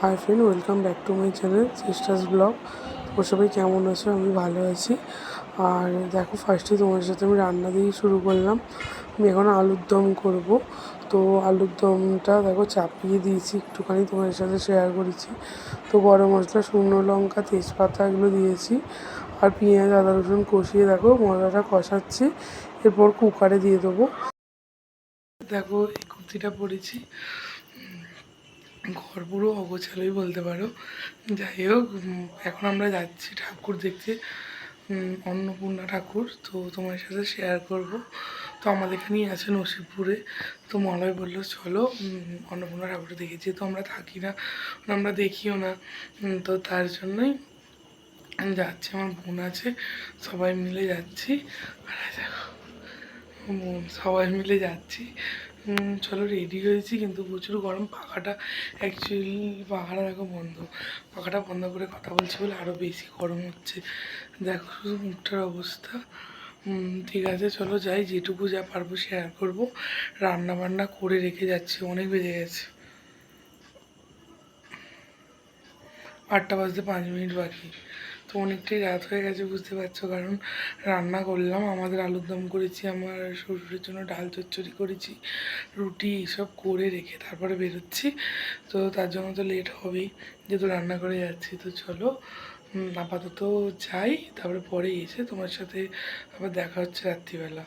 Hi friend welcome back to my channel sisters blog তোমরা সবাই কেমন আছো? আমি ভালো আছি। আর দেখো ফার্স্টে তোমার সাথে আমি রান্না দিয়ে শুরু করলাম। আমি এখন আলুর দম করব। তো আলুর দমটা দেখো, চাপিয়ে দিয়েছি। একটুখানি তোমাদের সাথে শেয়ার করেছি। তো গরম মশলা, শুকনো লঙ্কা, তেজপাতা এগুলো দিয়েছি। আর পেঁয়াজ, আদা, রসুন কষিয়ে দেখো, মশলাটা কষাচ্ছি। এরপর কুকারে দিয়ে দেবো। দেখো, এই কুর্তিটা পরেছি ঘর পুরো অগোছালোই বলতে পারো। যাই হোক এখন আমরা যাচ্ছি ঠাকুর দেখতে অন্নপূর্ণা ঠাকুর। তো তোমার সাথে শেয়ার করব। তো আমাদের এখানেই আছে নসিবপুরে। তো মলয় বলল, চলো অন্নপূর্ণা ঠাকুর দেখেছি তো আমরা থাকি না, আমরা দেখিও না। তো তার জন্যই যাচ্ছি, আমার বোন আছে, সবাই মিলে যাচ্ছি। আর দেখো বোন সবাই মিলে যাচ্ছি। চলো রেডি হয়েছি, কিন্তু প্রচুর গরম। পাখাটা অ্যাকচুয়ালি পাখাটা দেখো বন্ধ। পাখাটা বন্ধ করে কথা বলছি বলে আরও বেশি গরম হচ্ছে। দেখো শুধু মুখটার অবস্থা। ঠিক আছে, চলো যাই, যেটুকু যা পারব শেয়ার করব। রান্না বান্না করে রেখে যাচ্ছি, অনেক বেজে গেছে। আটটা বাজতে পাঁচ মিনিট বাকি। তো অনেকটাই রাত হয়ে গেছে, বুঝতে পারছ? কারণ রান্না করলাম, আমাদের আলুর দম করেছি, আমার শ্বশুরের জন্য ডাল চচ্চড়ি করেছি, রুটি এসব করে রেখে তারপরে বেরোচ্ছি। তো তার জন্য তো লেট হবেই, যেহেতু রান্না করে যাচ্ছি। তো চলো আপাতত যাই, তারপরে পরে এসে তোমার সাথে আবার দেখা হচ্ছে রাত্রিবেলা।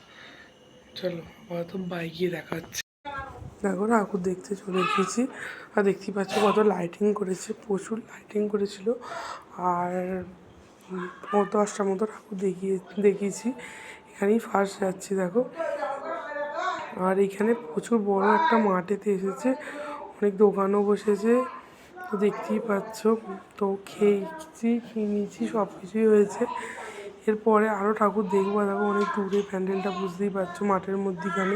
চলো, আপাতত বাইকে দেখা হচ্ছে। দেখো ঠাকুর দেখতে চলে এসেছি। আর দেখতেই পাচ্ছ কত লাইটিং করেছে, প্রচুর লাইটিং করেছিল। আর দশটার মতো ঠাকুর দেখিয়ে, দেখিয়েছি। এখানেই ফার্স্ট যাচ্ছি, দেখো। আর এখানে প্রচুর বড় একটা মাঠেতে এসেছে। অনেক দোকানও বসেছে। তো দেখতেই পাচ্ছ, তো খেয়েছি কিনেছি সব কিছুই হয়েছে। এরপরে আরও ঠাকুর দেখব দেখো অনেক দূরে প্যান্ডেলটা, বুঝতেই পারছ, মাঠের মধ্যেখানে।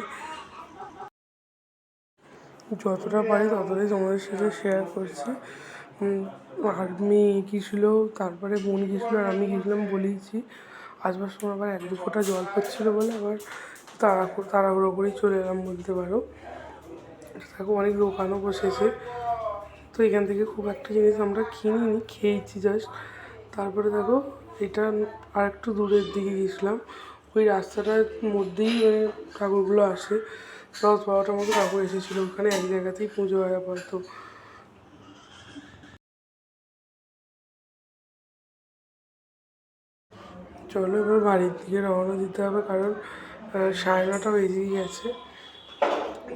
যতটা পারি ততটাই তোমাদের সাথে শেয়ার করছি। আর মেয়ে গিয়েছিল, তারপরে বোন গিয়েছিল আর আমি গিয়েছিলাম বলেইছি আসবার সময় আবার এক দু ফোঁটা জল পড়ছিলো বলে আবার তাড়া তাড়াহুড়ো করেই চলে এলাম বলতে পারো। দেখো অনেক দোকানও বসেছে। তো এখান থেকে খুব একটা জিনিস আমরা কিনিনি, খেয়েছি জাস্ট তারপরে দেখো এটা আর একটু দূরের দিকে গিয়েছিলাম। ওই রাস্তাটার মধ্যেই মানে ঠাকুরগুলো আসে। দশ বারোটার মতো ঠাকুর এসেছিল। ওখানে এক জায়গাতেই পুজো হয় আপাতত চলো এবার বাড়ির দিকে রওনা দিতে হবে কারণ সাড়ে নটা বেজেই গেছে।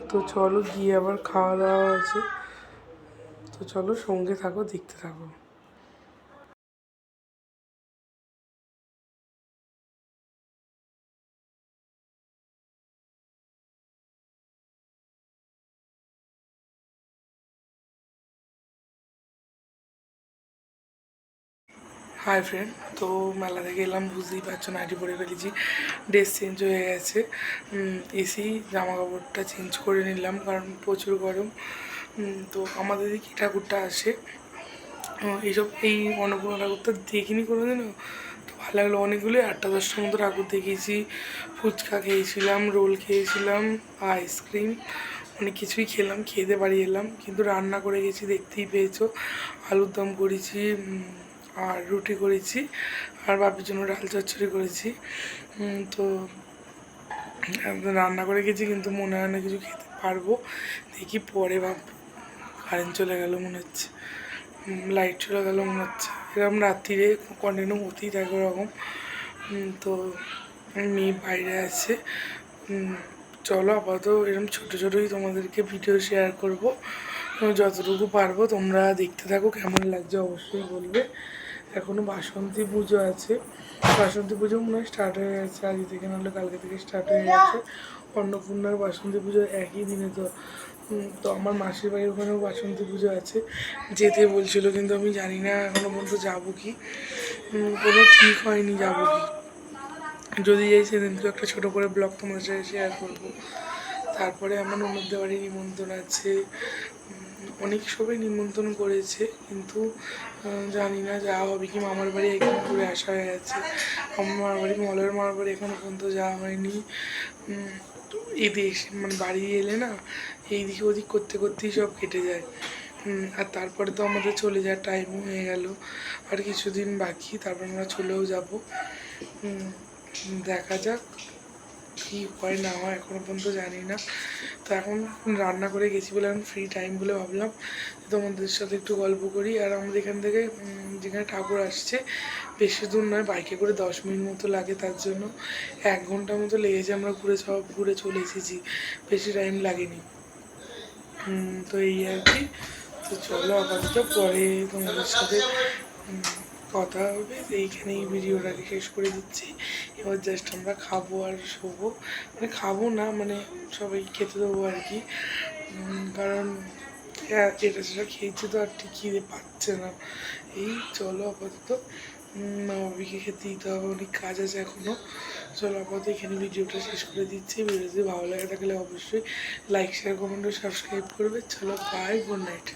তো চলো গিয়ে আবার খাওয়া দাওয়া আছে। তো চলো সঙ্গে থাকো, দেখতে থাকো। হাই ফ্রেন্ড তো মেলা থেকে এলাম বুঝতেই পারছ, নাইটি পরে ফেলেছি ড্রেস চেঞ্জ হয়ে গেছে। এসি জামা কাপড়টা চেঞ্জ করে নিলাম, কারণ প্রচুর গরম। তো আমাদের দিকে ঠাকুরটা আসে। এইসব, এই অন্নপূর্ণা ঠাকুরটা দেখিনি কোনোদিনও। তো ভালো লাগল অনেকগুলোই, আটটা দশটার মতো ঠাকুর দেখিয়েছি ফুচকা খেয়েছিলাম, রোল খেয়েছিলাম, আইসক্রিম, অনেক কিছুই খেলাম খেতে বাড়ি এলাম। কিন্তু রান্না করে গেছি, দেখতেই পেয়েছ। আলুর দম করেছি আর রুটি করেছি আর বাপির জন্য ডাল চচ্চড়ি করেছি। তো রান্না করে গেছি কিন্তু মনে হয় না কিছু খেতে পারব। দেখি পরে ভাব কারেন্ট চলে গেল মনে হচ্ছে। লাইট চলে গেল মনে হচ্ছে। এরকম রাত্রিরে কন্টিনিউ হতেই থাকে ওরকম। তো মেয়ে বাইরে আছে। চলো আপাতত এরকম ছোটো ছোটোই তোমাদেরকে ভিডিও শেয়ার করব। যতটুকু পারব তোমরা দেখতে থাকো, কেমন লাগছে অবশ্যই বলবে। এখনও বাসন্তী পুজো আছে। বাসন্তী পুজো মনে হয় স্টার্ট হয়ে গেছে। আজ থেকে নাহলে কালকে থেকে স্টার্ট হয়ে গেছে। অন্নপূর্ণার বাসন্তী পুজো একই দিনে তো তো আমার মাসির বাড়ির ওখানেও বাসন্তী পুজো আছে। যেতে বলছিল কিন্তু আমি জানি না এখনও পর্যন্ত যাব কি। কোনো ঠিক হয়নি যাব কি। যদি যাই সেদিন তো একটা ছোটো করে ব্লগ তোমাদের সাথে শেয়ার করব। তারপরে আমার ননদদের বাড়ি নিমন্ত্রণ আছে। অনেক সবাই নিমন্ত্রণ করেছে, কিন্তু জানি না যাওয়া হবে কি মামার বাড়ি একদিন ঘুরে আসা হয়ে গেছে। আমার মামার বাড়ি, মলের মামার বাড়ি এখনও পর্যন্ত যাওয়া হয়নি। এদিকে এসে মানে বাড়ি এলে না, এইদিকে ওদিক করতে করতেই সব কেটে যায়। আর তারপরে তো আমাদের চলে যাওয়ার টাইমও হয়ে গেল। আর কিছুদিন বাকি, তারপর আমরা চলেও যাব। দেখা যাক। কী হয় না হয় এখনও পর্যন্ত জানি না। তো এখন রান্না করে গেছি বলে এখন ফ্রি টাইম বলে ভাবলাম। তোমাদের সাথে একটু গল্প করি। আর আমাদের এখান থেকে যেখানে ঠাকুর আসছে, বেশি দূর নয়, বাইকে করে দশ মিনিট মতো লাগে তার জন্য। এক ঘণ্টা মতো লেগেছে আমরা ঘুরে সব ঘুরে চলে এসেছি। বেশি টাইম লাগেনি। তো এই আর কি। তো চলো আপাতত পরে তোমাদের সাথে কথা হবে, তো এইখানেই ভিডিওটাকে শেষ করে দিচ্ছি। এবার জাস্ট আমরা খাব আর শোবো। মানে খাব না মানে সবাই খেতে দেবো আর কি। কারণ এটা সেটা খেয়েছি তো আর ঠিক খিদে পাচ্ছে না। এই চলো আপাতত। মা বাবিকে খেতে দিতে হবে, অনেক কাজ আছে এখনও চলো আপাতত এখানে ভিডিওটা শেষ করে দিচ্ছি। ভিডিও যদি ভালো লাগে থাকলে অবশ্যই লাইক শেয়ার কমেন্ট ও সাবস্ক্রাইব করবে। চলো বাই গুড নাইট